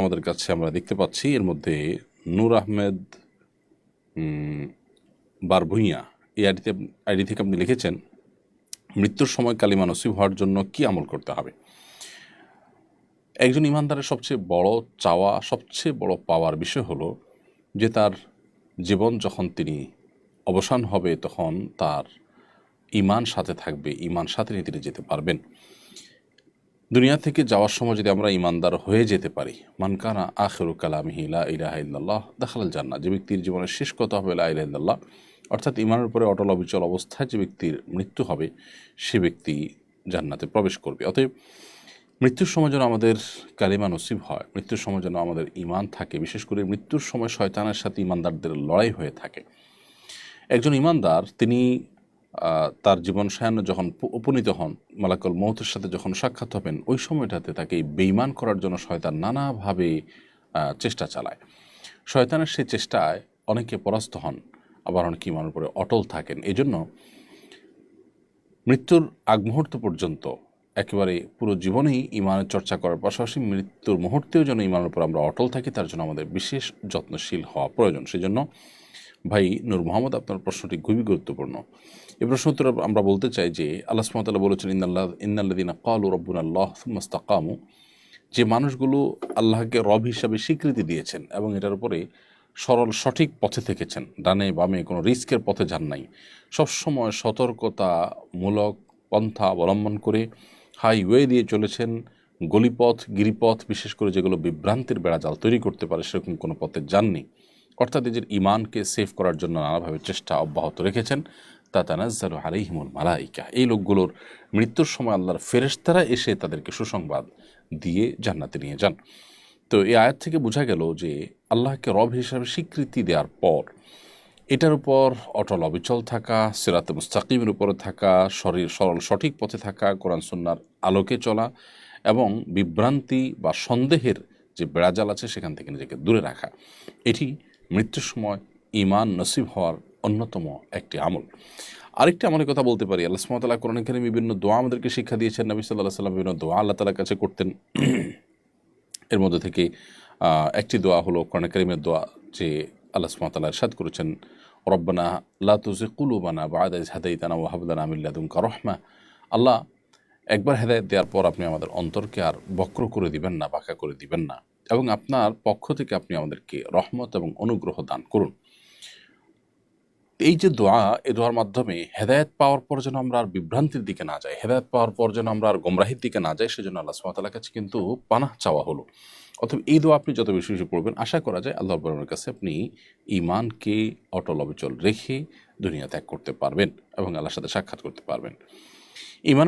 আমাদের কাছে আমরা দেখতে পাচ্ছি, এর মধ্যে নূর আহমেদ বারভুইয়া, এই আইডিতে, আইডি থেকে আপনি লিখেছেন, মৃত্যুর সময় কালিমা নসিব হওয়ার জন্য কি আমল করতে হবে? একজন ইমানদারের সবচেয়ে বড় চাওয়া, সবচেয়ে বড় পাওয়ার বিষয় হলো যে তার জীবন যখন তিনি অবসান হবে, তখন তার ইমান সাথে থাকবে, ইমান সাথে নিয়ে তিনি যেতে পারবেন। দুনিয়া থেকে যাওয়ার সময় যদি আমরা ইমানদার হয়ে যেতে পারি মানকানা আখেরু কালামিহি লা ইলাহা ইল্লাল্লাহ দেখাল জান্নাত। যে ব্যক্তির জীবনের শেষ কথা হবে লা অর্থাৎ ইমানের উপরে অটল অবিচল অবস্থায় যে ব্যক্তির মৃত্যু হবে, সে ব্যক্তি জান্নাতে প্রবেশ করবে। অতএব মৃত্যুর সময় যেন আমাদের কালিমা নসিব হয়, মৃত্যুর সময় যেন আমাদের ইমান থাকে, বিশেষ করে মৃত্যুর সময় শয়তানের সাথে ইমানদারদের লড়াই হয়ে থাকে। একজন ইমানদার, তিনি তার জীবন সায়ান্ন যখন উপনীত হন, মালাকল মৌতের সাথে যখন সাক্ষাৎ হবেন, ওই সময়টাতে তাকে বেইমান করার জন্য শয়তান নানাভাবে চেষ্টা চালায়। শয়তানের সেই চেষ্টায় অনেকে পরাস্ত হন, আবার অনেকে ইমানের উপরে অটল থাকেন। এজন্য মৃত্যুর আগ মুহূর্ত পর্যন্ত একেবারে পুরো জীবনেই ইমানের চর্চা করার পাশাপাশি মৃত্যুর মুহূর্তেও যেন ইমানের উপর আমরা অটল থাকি, তার জন্য আমাদের বিশেষ যত্নশীল হওয়া প্রয়োজন। সেজন্য ভাই নূর মোহাম্মদ, আপনার প্রশ্নটি খুবই গুরুত্বপূর্ণ। এই প্রশ্ন উত্তরে আমরা বলতে চাই যে আল্লাহ সুমতাল্লাহ বলেছেন ইন্দাল্লাহ ইন্দাল্লাদিনা কালু রব্বুন আল্লাহ মাস্তাকামু যে মানুষগুলো আল্লাহকে রব হিসাবে স্বীকৃতি দিয়েছেন এবং এটার উপরে সরল সঠিক পথে থেকেছেন, ডানে বামে কোনো রিস্কের পথে যান নাই। সবসময় সতর্কতামূলক পন্থা অবলম্বন করে হাইওয়ে দিয়ে চলেছেন, গলিপথ, গিরিপথ, বিশেষ করে যেগুলো বিভ্রান্তির বেড়াজাল তৈরি করতে পারে সেরকম কোনো পথে যাননি। অর্থাৎ নিজের ইমানকে সেভ করার জন্য নানাভাবে চেষ্টা অব্যাহত রেখেছেন। তা তানাজ্জাল আলাইহিমুল মালাইকা। এই লোকগুলোর মৃত্যুর সময় আল্লাহর ফেরেশতারা এসে তাদেরকে সুসংবাদ দিয়ে জান্নাতে নিয়ে যান। তো এই আয়াত থেকে বোঝা গেল যে আল্লাহকে রব হিসাবে স্বীকৃতি দেওয়ার পর এটার উপর অটল অবিচল থাকা, সিরাতে মুস্তাকিমের উপরে থাকা, শরীর সরল সঠিক পথে থাকা, কোরআন সুন্নার আলোকে চলা এবং বিভ্রান্তি বা সন্দেহের যে বেড়াজাল আছে সেখান থেকে নিজেকে দূরে রাখা, এটি মৃত্যুর সময় ইমান নসিব হওয়ার অন্যতম একটি আমল। আরেকটি আমলের কথা বলতে পারি। আল্লাহ সুমতাল্লাহ কোরআন এখানে বিভিন্ন দোয়া আমাদেরকে শিক্ষা দিয়েছেন। নবী সাল্লাহ সাল্লাম বিভিন্ন দোয়া আল্লাহ তালার কাছে করতেন। এর মধ্যে থেকে একটি দোয়া হলো কোরআন করিমের দোয়া যে আল্লাহ সুমতাল্লাহ ইরশাদ করেছেন, রব্বানা লা তুজি কুলুবানা বা আদাইজ হাদাইতানা হাবদানা আমিল্লাদুমকা রহমা। আল্লাহ, একবার হেদায়ত দেওয়ার পর আপনি আমাদের অন্তরকে আর বক্র করে দিবেন না, বাঁকা করে দিবেন না। এবং আপনার পক্ষ থেকে আপনি আমাদেরকে রহমত এবং অনুগ্রহ দান করুন। এই যে দোয়া, এ দোয়ার মাধ্যমে হেদায়ত পাওয়ার পর যেন আমরা আর বিভ্রান্তির দিকে না যাই, হেদায়ত পাওয়ার পর যেন আমরা আর গোমরাহির দিকে না যাই, সেজন্য আল্লাহ সুমাতালার কাছে কিন্তু পানাহ চাওয়া হলো। অথবা এই দোয়া আপনি যত বেশি বেশি পড়বেন, আশা করা যায় আল্লাহ বরমের কাছে আপনি ইমানকে অটল অবিচল রেখে দুনিয়া ত্যাগ করতে পারবেন এবং আল্লাহর সাথে সাক্ষাৎ করতে পারবেন। ইমান